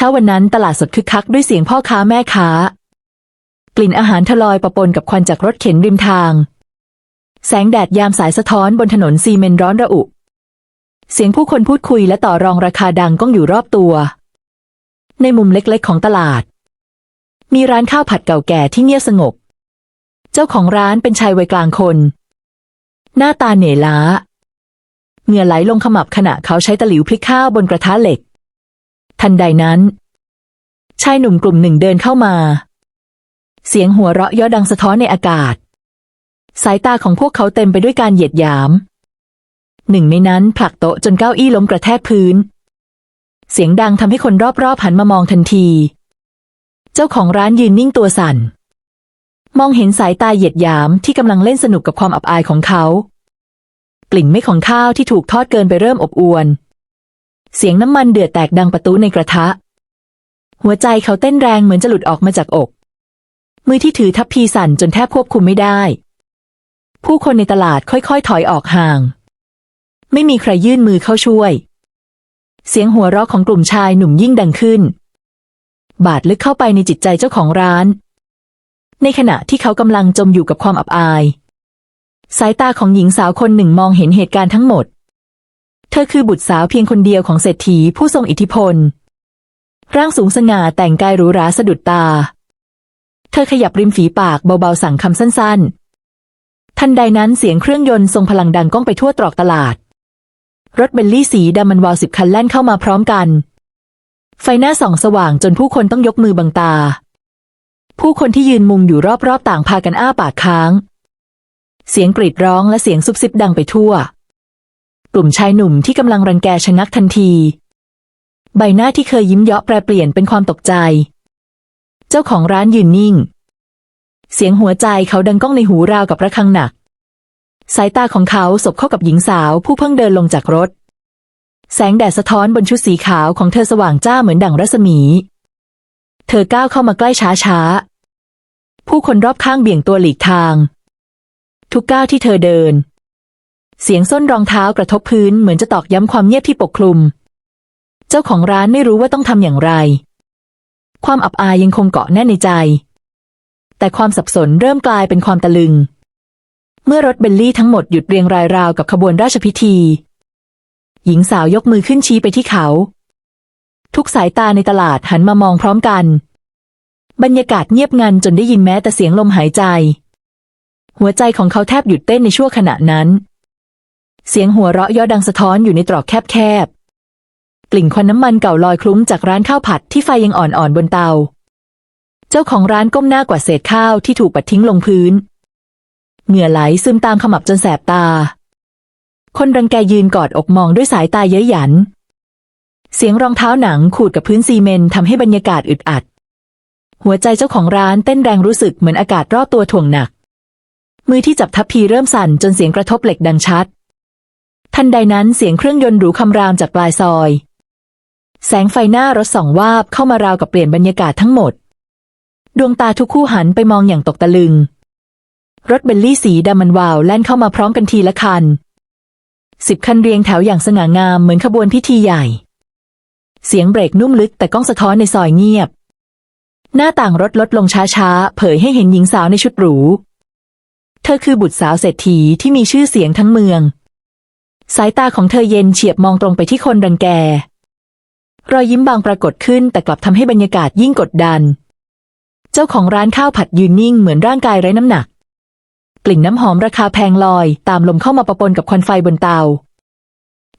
เช้าวันนั้นตลาดสดคึกคักด้วยเสียงพ่อค้าแม่ค้า กลิ่นอาหารทลอยปะปนกับควันจากรถเข็นริมทาง แสงแดดยามสายสะท้อนบนถนนซีเมนร้อนระอุ เสียงผู้คนพูดคุยและต่อรองราคาดังก้องอยู่รอบตัว ในมุมเล็กๆของตลาด มีร้านข้าวผัดเก่าแก่ที่เงียบสงบ เจ้าของร้านเป็นชายวัยกลางคน หน้าตาเหนื่อยล้าเหงื่อไหลลงขมับขณะเขาใช้ตะหลิวพลิกข้าวบนกระทะเหล็ก ทันใดนั้น ชายหนุ่มกลุ่มหนึ่งเดินเข้ามา เสียงหัวเราะย่อดังสะท้อนในอากาศ สายตาของพวกเขาเต็มไปด้วยการเหยียดหยาม หนึ่งในนั้นผลักโต๊ะจนเก้าอี้ล้มกระแทกพื้น เสียงดังทำให้คนรอบๆหันมามองทันที เจ้าของร้านยืนนิ่งตัวสั่น มองเห็นสายตาเหยียดหยามที่กำลังเล่นสนุกกับความอับอายของเขา กลิ่นไม่ของข้าวที่ถูกทอดเกินไปเริ่มอบอวน เสียงน้ำมันเดือดแตกดังประตูในกระทะ หัวใจเขาเต้นแรงเหมือนจะหลุดออกมาจากอก มือที่ถือทัพพีสั่นจนแทบควบคุมไม่ได้ ผู้คนในตลาดค่อยๆ ถอยออกห่าง ไม่มีใครยื่นมือเข้าช่วย เสียงหัวเราะของกลุ่มชายหนุ่มยิ่งดังขึ้น บาดลึกเข้าไปในจิตใจเจ้าของร้าน ในขณะที่เขากำลังจมอยู่กับความอับอาย สายตาของหญิงสาวคนหนึ่งมองเห็นเหตุการณ์ทั้งหมด เธอคือบุตรสาวเพียงคนเดียวของเศรษฐีผู้ทรงอิทธิพล ร่างสูงสง่าแต่งกายหรูหราสะดุดตา เธอขยับริมฝีปากเบาๆสั่งคำสั้นๆ ทันใดนั้นเสียงเครื่องยนต์ทรงพลังดังก้องไปทั่วตรอกตลาด รถเบลลี่สีดำมันวาวสิบคันแล่นเข้ามาพร้อมกัน ไฟหน้าส่องสว่างจนผู้คนต้องยกมือบังตา ผู้คนที่ยืนมุงอยู่รอบๆต่างพากันอ้าปากค้าง เสียงกรีดร้องและเสียงซุบซิบดังไปทั่ว กลุ่มชายหนุ่มที่กำลังรังแกชะงักทันที ใบหน้าที่เคยยิ้มเยาะแปรเปลี่ยนเป็นความตกใจ เจ้าของร้านยืนนิ่ง เสียงหัวใจเขาดังก้องในหูราวกับระฆังหนัก สายตาของเขาสบเข้ากับหญิงสาวผู้เพิ่งเดินลงจากรถ แสงแดดสะท้อนบนชุดสีขาวของเธอสว่างจ้าเหมือนดั่งรัศมี เธอก้าวเข้ามาใกล้ช้าช้าๆผู้คนรอบข้างเบี่ยงตัวหลีกทาง ทุกก้าวที่เธอเดิน เสียงส้นรองเท้ากระทบพื้นเหมือนจะตอกย้ำความเงียบที่ปกคลุม เจ้าของร้านไม่รู้ว่าต้องทำอย่างไร ความอับอายยังคงเกาะแน่นในใจ แต่ความสับสนเริ่มกลายเป็นความตะลึง เมื่อรถเบลลี่ทั้งหมดหยุดเรียงรายราวกับขบวนราชพิธี หญิงสาวยกมือขึ้นชี้ไปที่เขา ทุกสายตาในตลาดหันมามองพร้อมกัน บรรยากาศเงียบงันจนได้ยินแม้แต่เสียงลมหายใจ หัวใจของเขาแทบหยุดเต้นในชั่วขณะนั้น เสียงหัวเราะย่อดังสะท้อนอยู่ในตรอกแคบๆ กลิ่นควันน้ำมันเก่าลอยคลุ้งจากร้านข้าวผัดที่ไฟยังอ่อนๆบนเตา เจ้าของร้านก้มหน้ากว่าเศษข้าวที่ถูกปัดทิ้งลงพื้น เหงื่อไหลซึมตามขมับจนแสบตา คนรังแกยืนกอดอกมองด้วยสายตาเย้ยหยัน เสียงรองเท้าหนังขูดกับพื้นซีเมนต์ทำให้บรรยากาศอึดอัด หัวใจเจ้าของร้านเต้นแรงรู้สึกเหมือนอากาศรอบตัวถ่วงหนัก มือที่จับทัพพีเริ่มสั่นจนเสียงกระทบเหล็กดังชัด ทันใดนั้นเสียงเครื่องยนต์หรูคำรามจากปลายซอย แสงไฟหน้ารถส่องวาบเข้ามาราวกับเปลี่ยนบรรยากาศทั้งหมด ดวงตาทุกคู่หันไปมองอย่างตกตะลึง รถเบลลี่สีดำมันวาวแล่นเข้ามาพร้อมกันทีละคันสิบคันเรียงแถวอย่างสง่างามเหมือนขบวนพิธีใหญ่ เสียงเบรกนุ่มลึกแต่ก้องสะท้อนในซอยเงียบ หน้าต่างรถลดลงช้าๆ เผยให้เห็นหญิงสาวในชุดหรู เธอคือบุตรสาวเศรษฐีที่มีชื่อเสียงทั้งเมือง สายตาของเธอเย็นเฉียบมองตรงไปที่คนรังแก รอยยิ้มบางปรากฏขึ้นแต่กลับทำให้บรรยากาศยิ่งกดดัน เจ้าของร้านข้าวผัดยืนนิ่งเหมือนร่างกายไร้น้ำหนัก กลิ่นน้ำหอมราคาแพงลอย ตามลมเข้ามาปะปนกับควันไฟบนเตา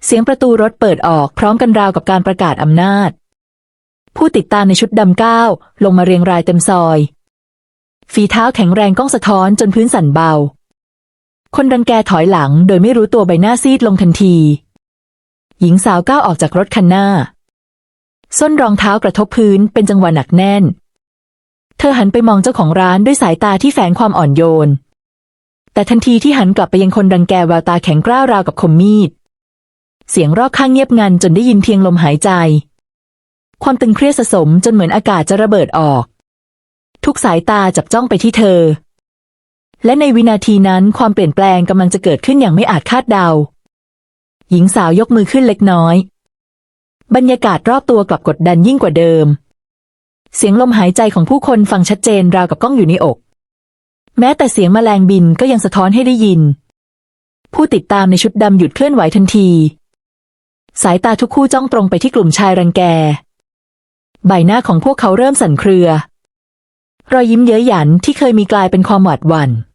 เสียงประตูรถเปิดออกพร้อมกันราวกับการประกาศอำนาจ ผู้ติดตามในชุดดำก้าวลงมาเรียงรายเต็มซอย ฝีเท้าแข็งแรงก้องสะท้อนจนพื้นสั่นเบา คนรังแกถอยหลังโดยไม่รู้ตัวใบหน้าซีดลงทันที หญิงสาวก้าวออกจากรถคันหน้า ส้นรองเท้ากระทบพื้นเป็นจังหวะหนักแน่น เธอหันไปมองเจ้าของร้านด้วยสายตาที่แฝงความอ่อนโยน แต่ทันทีที่หันกลับไปยังคนรังแกแววตาแข็งกร้าวราวกับคมมีด เสียงรอบข้างเงียบงันจนได้ยินเพียงลมหายใจ ความตึงเครียดสะสมจนเหมือนอากาศจะระเบิดออก ทุกสายตาจับจ้องไปที่เธอ และในวินาทีนั้นความเปลี่ยนแปลงกำลังจะเกิดขึ้นอย่างไม่อาจคาดเดา หญิงสาวยกมือขึ้นเล็กน้อย บรรยากาศรอบตัวกลับกดดันยิ่งกว่าเดิม เสียงลมหายใจของผู้คนฟังชัดเจนราวกับก้องอยู่ในอก แม้แต่เสียงแมลงบินก็ยังสะท้อนให้ได้ยิน ผู้ติดตามในชุดดำหยุดเคลื่อนไหวทันที สายตาทุกคู่จ้องตรงไปที่กลุ่มชายรังแก ใบหน้าของพวกเขาเริ่มสั่นเครือรอยยิ้มเย้ยหยันที่เคยมีกลายเป็นความหวาดหวัน่น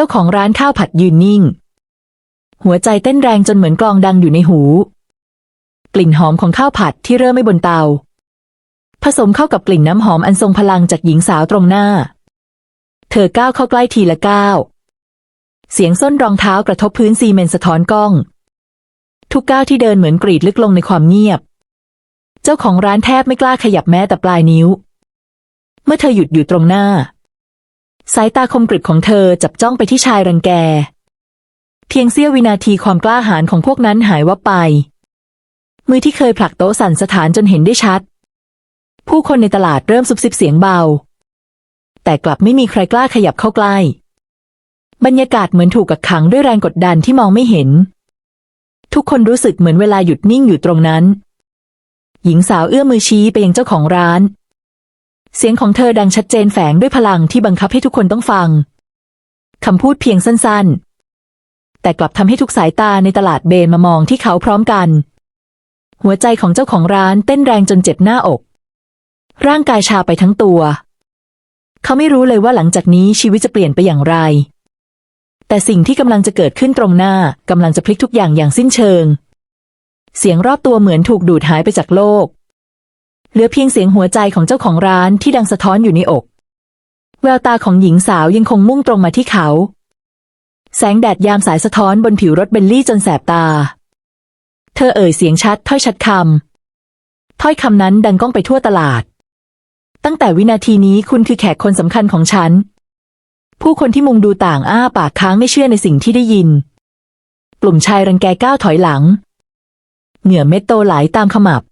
จ้าของร้านข้าวผัดยืนนิ่ง หัวใจเต้นแรงจนเหมือนกลองดังอยู่ในหู กลิ่นหอมของข้าวผัดที่เริ่มไม่บนเตา ผสมเข้ากับกลิ่นน้ำหอมอันทรงพลังจากหญิงสาวตรงหน้า เธอก้าวเข้าใกล้ทีละก้าวเสียงส้นรองเท้ากระทบพื้นซีเมนต์สะท้อนกล้อง ทุกก้าวที่เดินเหมือนกรีดลึกลงในความเงียบ เจ้าของร้านแทบไม่กล้าขยับแม้แต่ปลายนิ้ว เมื่อเธอหยุดอยู่ตรงหน้า สายตาคมกริบของเธอจับจ้องไปที่ชายรังแก เพียงเสี้ยววินาทีความกล้าหาญของพวกนั้นหายวับไป มือที่เคยผลักโต๊ะสั่นสถานจนเห็นได้ชัด ผู้คนในตลาดเริ่มซุบซิบเสียงเบา แต่กลับไม่มีใครกล้าขยับเข้าใกล้ บรรยากาศเหมือนถูกกักขังด้วยแรงกดดันที่มองไม่เห็น ทุกคนรู้สึกเหมือนเวลาหยุดนิ่งอยู่ตรงนั้น หญิงสาวเอื้อมมือชี้ไปยังเจ้าของร้าน เสียงของเธอดังชัดเจนแฝงด้วยพลังที่บังคับให้ทุกคนต้องฟัง คำพูดเพียงสั้นๆ แต่กลับทำให้ทุกสายตาในตลาดเบนมามองที่เขาพร้อมกัน หัวใจของเจ้าของร้านเต้นแรงจนเจ็บหน้าอก ร่างกายชาไปทั้งตัว เขาไม่รู้เลยว่าหลังจากนี้ชีวิตจะเปลี่ยนไปอย่างไร แต่สิ่งที่กำลังจะเกิดขึ้นตรงหน้ากำลังจะพลิกทุกอย่างอย่างสิ้นเชิง เสียงรอบตัวเหมือนถูกดูดหายไปจากโลก เหลือเพียงเสียงหัวใจของเจ้าของร้านที่ดังสะท้อนอยู่ในอก แววตาของหญิงสาวยังคงมุ่งตรงมาที่เขา แสงแดดยามสายสะท้อนบนผิวรถเบลลี่จนแสบตา เธอเอ่ยเสียงชัดถ้อยชัดคำถ้อยคำนั้นดังก้องไปทั่วตลาด ตั้งแต่วินาทีนี้คุณคือแขกคนสำคัญของฉัน ผู้คนที่มุงดูต่างอ้าปากค้างไม่เชื่อในสิ่งที่ได้ยิน กลุ่มชายรังแกก้าวถอยหลัง เหงื่อเม็ดโตไหลตามขมับ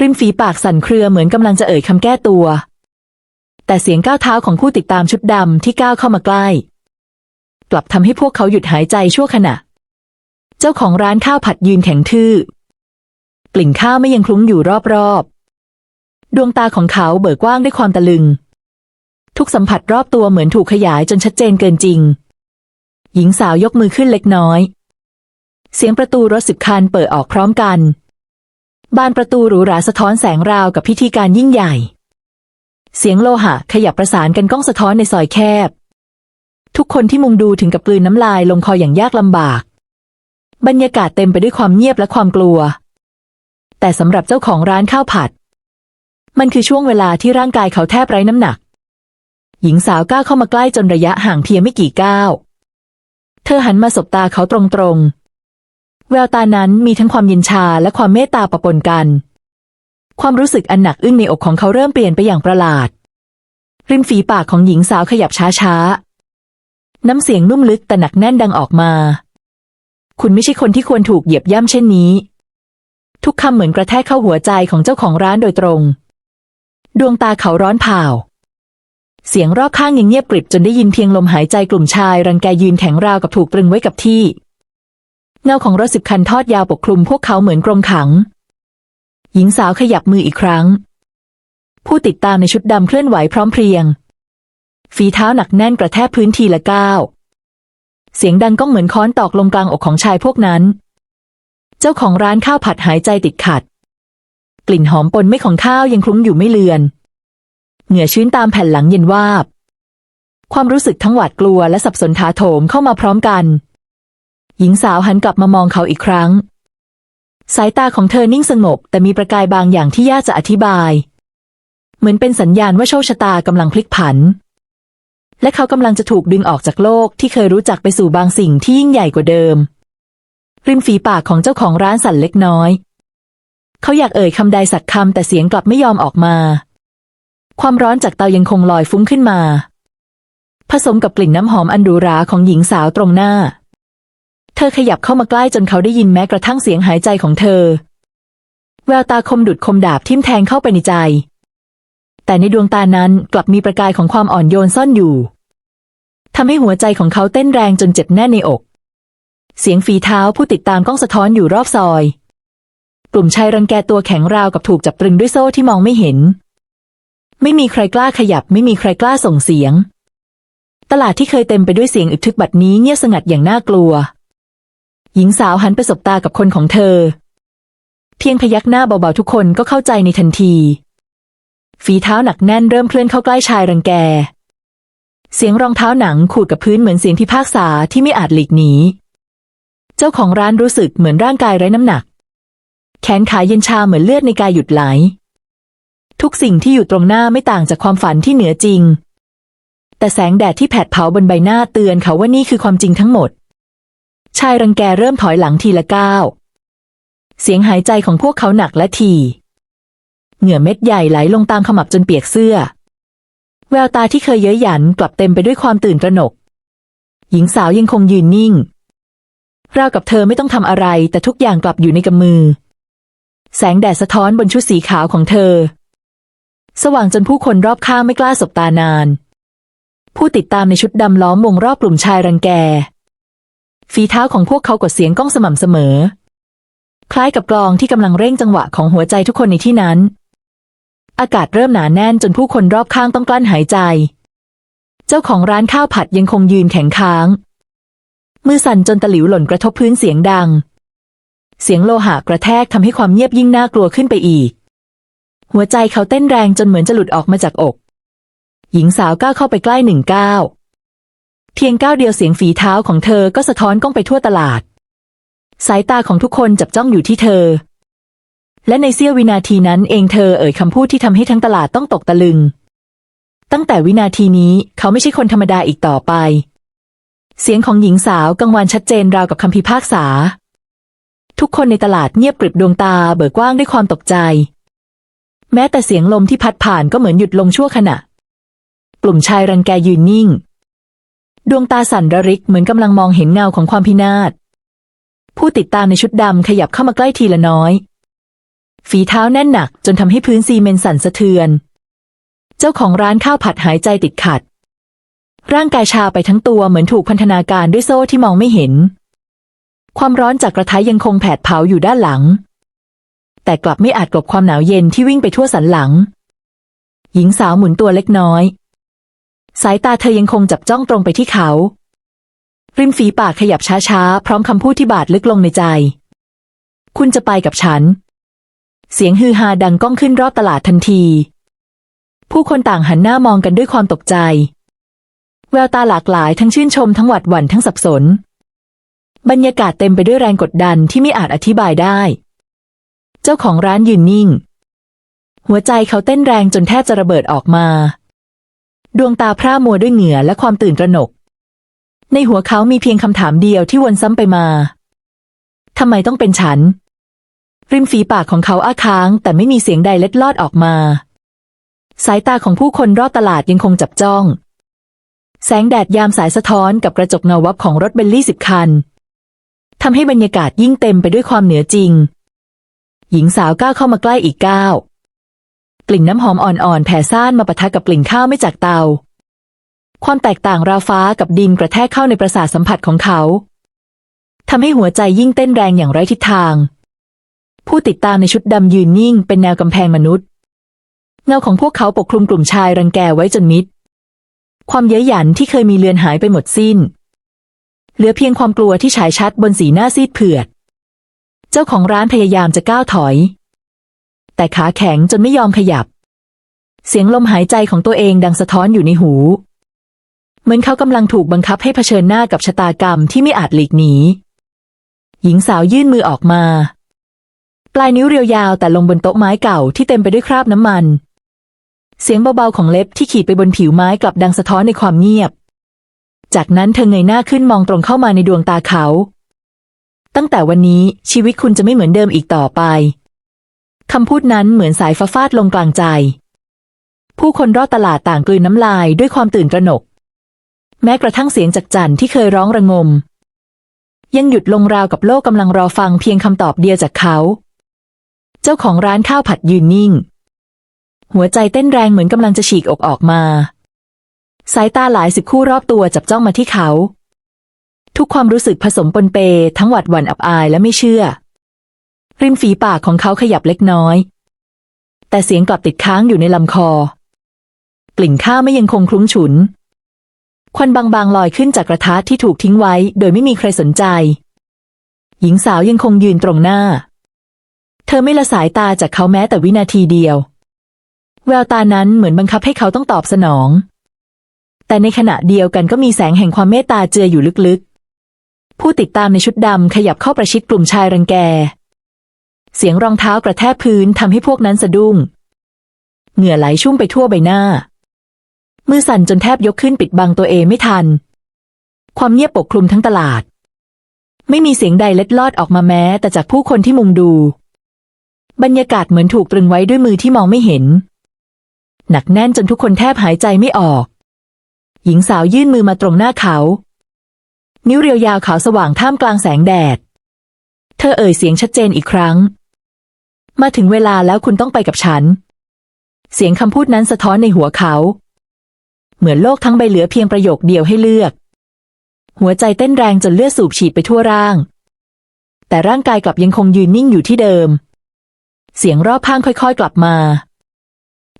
ริมฝีปากสั่นเครือเหมือนกำลังจะเอ่ยคำแก้ตัว แต่เสียงก้าวเท้าของผู้ติดตามชุดดำที่ก้าวเข้ามาใกล้ กลับทำให้พวกเขาหยุดหายใจชั่วขณะ เจ้าของร้านข้าวผัดยืนแข็งทื่อกลิ่นข้าวไม่ยังคลุ้งอยู่รอบๆ ดวงตาของเขาเบิกกว้างด้วยความตะลึง ทุกสัมผัสรอบตัวเหมือนถูกขยายจนชัดเจนเกินจริง หญิงสาวยกมือขึ้นเล็กน้อย เสียงประตูรถสิบคันเปิดออกพร้อมกัน บานประตูหรูหราสะท้อนแสงราวกับพิธีการยิ่งใหญ่ เสียงโลหะขยับประสานกันก้องสะท้อนในซอยแคบ ทุกคนที่มุงดูถึงกับกลืนน้ำลายลงคออย่างยากลำบาก บรรยากาศเต็มไปด้วยความเงียบและความกลัว แต่สำหรับเจ้าของร้านข้าวผัด มันคือช่วงเวลาที่ร่างกายเขาแทบไร้น้ำหนัก หญิงสาวก้าวเข้ามาใกล้จนระยะห่างเพียงไม่กี่ก้าว เธอหันมาสบตาเขาตรงๆ แววตานั้นมีทั้งความเย็นชาและความเมตตาปะปนกัน ความรู้สึกอันหนักอึ้งในอกของเขาเริ่มเปลี่ยนไปอย่างประหลาด ริมฝีปากของหญิงสาวขยับช้าๆ น้ำเสียงนุ่มลึกแต่หนักแน่นดังออกมา คุณไม่ใช่คนที่ควรถูกเหยียบย่ำเช่นนี้ ทุกคำเหมือนกระแทกเข้าหัวใจของเจ้าของร้านโดยตรง ดวงตาเขาร้อนเผาเสียงรอบข้างยังเงียบกริบจนได้ยินเพียงลมหายใจกลุ่มชายรังแกยืนแข็งราวกับถูกตรึงไว้กับที่ เงาของรถสิบคันทอดยาวปกคลุมพวกเขาเหมือนกรงขัง หญิงสาวขยับมืออีกครั้ง ผู้ติดตามในชุดดำเคลื่อนไหวพร้อมเพรียง ฝีเท้าหนักแน่นกระแทกพื้นทีละก้าวเสียงดังก้องเหมือนค้อนตอกลงกลางอกของชายพวกนั้น เจ้าของร้านข้าวผัดหายใจติดขัด กลิ่นหอมปนไม่ของข้าวยังคลุ้งอยู่ไม่เลือน เหงื่อชื้นตามแผ่นหลังเย็นวาบ ความรู้สึกทั้งหวาดกลัวและสับสนถาโถมเข้ามาพร้อมกัน หญิงสาวหันกลับมามองเขาอีกครั้ง สายตาของเธอนิ่งสงบ แต่มีประกายบางอย่างที่ยากจะอธิบาย เหมือนเป็นสัญญาณว่าโชคชะตากำลังพลิกผัน และเขากำลังจะถูกดึงออกจากโลกที่เคยรู้จักไปสู่บางสิ่งที่ยิ่งใหญ่กว่าเดิม ริมฝีปากของเจ้าของร้านสั่นเล็กน้อย เขาอยากเอ่ยคำใดสักคำแต่เสียงกลับไม่ยอมออกมา ความร้อนจากเตายังคงลอยฟุ้งขึ้นมา ผสมกับกลิ่นน้ำหอมอันหรูหราของหญิงสาวตรงหน้า เธอขยับเข้ามาใกล้จนเขาได้ยินแม้กระทั่งเสียงหายใจของเธอ แววตาคมดุดคมดาบทิ่มแทงเข้าไปในใจ แต่ในดวงตานั้นกลับมีประกายของความอ่อนโยนซ่อนอยู่ทำให้หัวใจของเขาเต้นแรงจนเจ็บแน่นในอก เสียงฝีเท้าผู้ติดตามก้องสะท้อนอยู่รอบซอย กลุ่มชายรังแกตัวแข็งราวกับถูกจับตรึงด้วยโซ่ที่มองไม่เห็น ไม่มีใครกล้าขยับ ไม่มีใครกล้าส่งเสียง ตลาดที่เคยเต็มไปด้วยเสียงอึกทึกบัดนี้เงียบสงัดอย่างน่ากลัว หญิงสาวหันไปสบตากับคนของเธอ เพียงพยักหน้าเบาๆทุกคนก็เข้าใจในทันที ฝีเท้าหนักแน่นเริ่มเคลื่อนเข้าใกล้ชายรังแก เสียงรองเท้าหนังขูดกับพื้นเหมือนเสียงพิพากษาที่ไม่อาจหลีกหนี เจ้าของร้านรู้สึกเหมือนร่างกายไร้น้ำหนัก แขนขาเย็นชาเหมือนเลือดในกายหยุดไหล ทุกสิ่งที่อยู่ตรงหน้าไม่ต่างจากความฝันที่เหนือจริง แต่แสงแดดที่แผดเผาบนใบหน้าเตือนเขาว่านี่คือความจริงทั้งหมด ชายรังแกเริ่มถอยหลังทีละก้าว เสียงหายใจของพวกเขาหนักและที เหงื่อเม็ดใหญ่ไหลลงตามขมับจนเปียกเสื้อ แววตาที่เคยเย้ยหยันกลับเต็มไปด้วยความตื่นตระหนก หญิงสาวยังคงยืนนิ่ง ราวกับเธอไม่ต้องทำอะไร แต่ทุกอย่างกลับอยู่ในกำมือ แสงแดดสะท้อนบนชุดสีขาวของเธอ สว่างจนผู้คนรอบข้างไม่กล้าสบตานาน ผู้ติดตามในชุดดำล้อมวงรอบกลุ่มชายรังแก ฝีเท้าของพวกเขากดเสียงก้องสม่ำเสมอ คล้ายกับกลองที่กำลังเร่งจังหวะของหัวใจทุกคนในที่นั้น อากาศเริ่มหนาแน่นจนผู้คนรอบข้างต้องกลั้นหายใจ เจ้าของร้านข้าวผัดยังคงยืนแข็งค้าง มือสั่นจนตะหลิวหล่นกระทบพื้นเสียงดัง เสียงโลหะกระแทกทำให้ความเงียบยิ่งน่ากลัวขึ้นไปอีก หัวใจเขาเต้นแรงจนเหมือนจะหลุดออกมาจากอก หญิงสาวก้าวเข้าไปใกล้หนึ่งก้าว เพียงก้าวเดียวเสียงฝีเท้าของเธอก็สะท้อนก้องไปทั่วตลาด สายตาของทุกคนจับจ้องอยู่ที่เธอ และในเสี้ยววินาทีนั้นเองเธอเอ่ยคำพูดที่ทำให้ทั้งตลาดต้องตกตะลึง ตั้งแต่วินาทีนี้เขาไม่ใช่คนธรรมดาอีกต่อไป เสียงของหญิงสาวกังวานชัดเจนราวกับคำพิพากษา ทุกคนในตลาดเงียบกริบดวงตาเบิกกว้างด้วยความตกใจ แม้แต่เสียงลมที่พัดผ่านก็เหมือนหยุดลงชั่วขณะ กลุ่มชายรังแกยืนนิ่ง ดวงตาสั่นระริกเหมือนกำลังมองเห็นเงาของความพินาศ ผู้ติดตามในชุดดำขยับเข้ามาใกล้ทีละน้อย ฝีเท้าแน่นหนักจนทำให้พื้นซีเมนสั่นสะเทือน เจ้าของร้านข้าวผัดหายใจติดขัด ร่างกายชาไปทั้งตัวเหมือนถูกพันธนาการด้วยโซ่ที่มองไม่เห็น ความร้อนจากกระทะยังคงแผดเผาอยู่ด้านหลัง แต่กลับไม่อาจกลบความหนาวเย็นที่วิ่งไปทั่วสันหลัง หญิงสาวหมุนตัวเล็กน้อย สายตาเธอยังคงจับจ้องตรงไปที่เขา ริมฝีปากขยับช้าๆ พร้อมคำพูดที่บาดลึกลงในใจ คุณจะไปกับฉัน เสียงฮือฮาดังก้องขึ้นรอบตลาดทันที ผู้คนต่างหันหน้ามองกันด้วยความตกใจ แววตาหลากหลายทั้งชื่นชมทั้งหวาดหวั่นทั้งสับสน บรรยากาศเต็มไปด้วยแรงกดดันที่ไม่อาจอธิบายได้ เจ้าของร้านยืนนิ่ง หัวใจเขาเต้นแรงจนแทบจะระเบิดออกมา ดวงตาพร่ามัวด้วยเหงื่อและความตื่นตระหนก ในหัวเขามีเพียงคำถามเดียวที่วนซ้ำไปมาทำไมต้องเป็นฉัน ริมฝีปากของเขาอ้าค้างแต่ไม่มีเสียงใดเล็ดลอดออกมา สายตาของผู้คนรอบตลาดยังคงจับจ้อง แสงแดดยามสายสะท้อนกับกระจกเงาวับของรถเบลลี่สิบคันทำให้บรรยากาศยิ่งเต็มไปด้วยความเหนือจริง หญิงสาวก้าวเข้ามาใกล้อีกก้าว กลิ่นน้ำหอมอ่อนๆแผ่ซ่านมาปะทะกับกลิ่นข้าวไม่จากเตา ความแตกต่างราวฟ้ากับดินกระแทกเข้าในประสาทสัมผัสของเขาทำให้หัวใจยิ่งเต้นแรงอย่างไร้ทิศทาง ผู้ติดตามในชุดดำยืนนิ่งเป็นแนวกำแพงมนุษย์ เงาของพวกเขาปกคลุมกลุ่มชายรังแกไว้จนมิด ความเย้ยหยันที่เคยมีเลือนหายไปหมดสิ้น เหลือเพียงความกลัวที่ฉายชัดบนสีหน้าซีดเผือด เจ้าของร้านพยายามจะก้าวถอย แต่ขาแข็งจนไม่ยอมขยับ เสียงลมหายใจของตัวเองดังสะท้อนอยู่ในหู เหมือนเขากำลังถูกบังคับให้เผชิญหน้ากับชะตากรรมที่ไม่อาจหลีกหนี หญิงสาวยื่นมือออกมา ปลายนิ้วเรียวยาวแต่ลงบนโต๊ะไม้เก่าที่เต็มไปด้วยคราบน้ำมัน เสียงเบาๆของเล็บที่ขีดไปบนผิวไม้กลับดังสะท้อนในความเงียบ จากนั้นเธอเงยหน้าขึ้นมองตรงเข้ามาในดวงตาเขา ตั้งแต่วันนี้ชีวิตคุณจะไม่เหมือนเดิมอีกต่อไป คำพูดนั้นเหมือนสายฟ้าฟาดลงกลางใจ ผู้คนรอบตลาดต่างกลืนน้ำลายด้วยความตื่นตระหนก แม้กระทั่งเสียงจากจันที่เคยร้องระงม ยังหยุดลงราวกับโลกกำลังรอฟังเพียงคำตอบเดียวจากเขา เจ้าของร้านข้าวผัดยืนนิ่ง หัวใจเต้นแรงเหมือนกำลังจะฉีกอกออกมา สายตาหลายสิบคู่รอบตัวจับจ้องมาที่เขา ทุกความรู้สึกผสมปนเปทั้งหวาดหวั่นอับอายและไม่เชื่อ ริมฝีปากของเขาขยับเล็กน้อย แต่เสียงกลับติดค้างอยู่ในลำคอ กลิ่นข้าวไม่ยังคงคลุ้งฉุน ควันบางๆลอยขึ้นจากกระทะที่ถูกทิ้งไว้ โดยไม่มีใครสนใจ หญิงสาวยังคงยืนตรงหน้า เธอไม่ละสายตาจากเขาแม้แต่วินาทีเดียว แววตานั้นเหมือนบังคับให้เขาต้องตอบสนอง แต่ในขณะเดียวกันก็มีแสงแห่งความเมตตาเจืออยู่ลึกๆ ผู้ติดตามในชุดดำขยับเข้าประชิดกลุ่มชายรังแก เสียงรองเท้ากระแทกพื้นทำให้พวกนั้นสะดุ้ง เหงื่อไหลชุ่มไปทั่วใบหน้า มือสั่นจนแทบยกขึ้นปิดบังตัวเองไม่ทัน ความเงียบปกคลุมทั้งตลาด ไม่มีเสียงใดเล็ดลอดออกมาแม้ แต่จากผู้คนที่มุงดู บรรยากาศเหมือนถูกตรึงไว้ด้วยมือที่มองไม่เห็น หนักแน่นจนทุกคนแทบหายใจไม่ออก หญิงสาวยื่นมือมาตรงหน้าเขา นิ้วเรียวยาวขาวสว่างท่ามกลางแสงแดด เธอเอ่ยเสียงชัดเจนอีกครั้ง มาถึงเวลาแล้วคุณต้องไปกับฉัน เสียงคำพูดนั้นสะท้อนในหัวเขา เหมือนโลกทั้งใบเหลือเพียงประโยคเดียวให้เลือก หัวใจเต้นแรงจนเลือดสูบฉีดไปทั่วร่าง แต่ร่างกายกลับยังคงยืนนิ่งอยู่ที่เดิม เสียงรอบข้างค่อยๆ กลับมา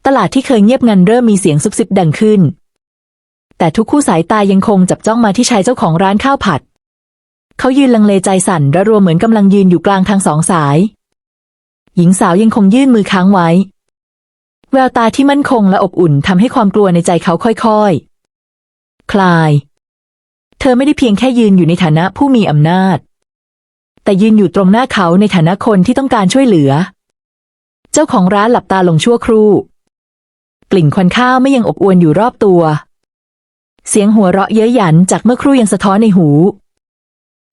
ตลาดที่เคยเงียบงันเริ่มมีเสียงซุบซิบดังขึ้น แต่ทุกคู่สายตายังคงจับจ้องมาที่ชายเจ้าของร้านข้าวผัด เขายืนลังเลใจสั่นระรัวเหมือนกำลังยืนอยู่กลางทางสองสาย หญิงสาวยังคงยื่นมือค้างไว้ แววตาที่มั่นคงและอบอุ่นทำให้ความกลัวในใจเขาค่อยๆ คลาย เธอไม่ได้เพียงแค่ยืนอยู่ในฐานะผู้มีอำนาจ แต่ยืนอยู่ตรงหน้าเขาในฐานะคนที่ต้องการช่วยเหลือ เจ้าของร้านหลับตาลงชั่วครู่ กลิ่นควันข้าวไม่ยังอบอวนอยู่รอบตัว เสียงหัวเราะเย้ยหยันจากเมื่อครู่ยังสะท้อนในหู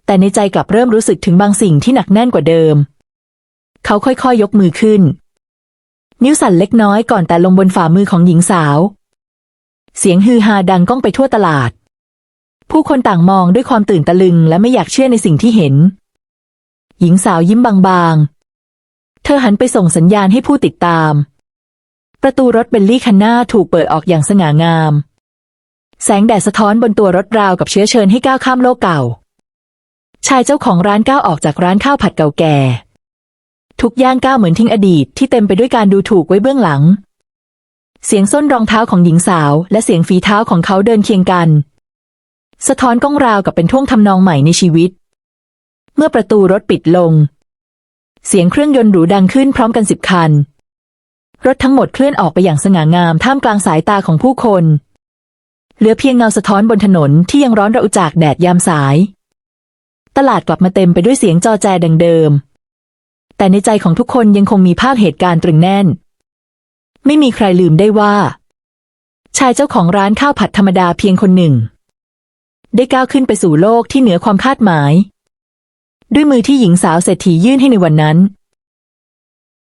แต่ในใจกลับเริ่มรู้สึกถึงบางสิ่งที่หนักแน่นกว่าเดิม เขาค่อยๆยยกมือขึ้น นิ้วสั่นเล็กน้อยก่อนแต่ลงบนฝ่ามือของหญิงสาว เสียงฮือฮาดังก้องไปทั่วตลาด ผู้คนต่างมองด้วยความตื่นตะลึงและไม่อยากเชื่อในสิ่งที่เห็น หญิงสาวยิ้มบางๆ เธอหันไปส่งสัญญาณให้ผู้ติดตาม ประตูรถเบลลี่คันหน้าถูกเปิดออกอย่างสง่างาม แสงแดดสะท้อนบนตัวรถราวกับเชื้อเชิญให้ก้าวข้ามโลกเก่า ชายเจ้าของร้านก้าวออกจากร้านข้าวผัดเก่าแก่ ทุกย่างก้าวเหมือนทิ้งอดีตที่เต็มไปด้วยการดูถูกไว้เบื้องหลัง เสียงส้นรองเท้าของหญิงสาว และเสียงฝีเท้าของเขาเดินเคียงกัน สะท้อนก้องราวกับเป็นท่วงทำนองใหม่ในชีวิต เมื่อประตูรถปิดลง เสียงเครื่องยนต์หรูดังขึ้นพร้อมกันสิบคัน รถทั้งหมดเคลื่อนออกไปอย่างสง่างามท่ามกลางสายตาของผู้คน เหลือเพียงเงาสะท้อนบนถนนที่ยังร้อนระอุจากแดดยามสาย ตลาดกลับมาเต็มไปด้วยเสียงจอแจดังเดิม แต่ในใจของทุกคนยังคงมีภาพเหตุการณ์ตรึงแน่น ไม่มีใครลืมได้ว่า ชายเจ้าของร้านข้าวผัดธรรมดาเพียงคนหนึ่ง ได้ก้าวขึ้นไปสู่โลกที่เหนือความคาดหมาย ด้วยมือที่หญิงสาวเศรษฐียื่นให้ในวันนั้น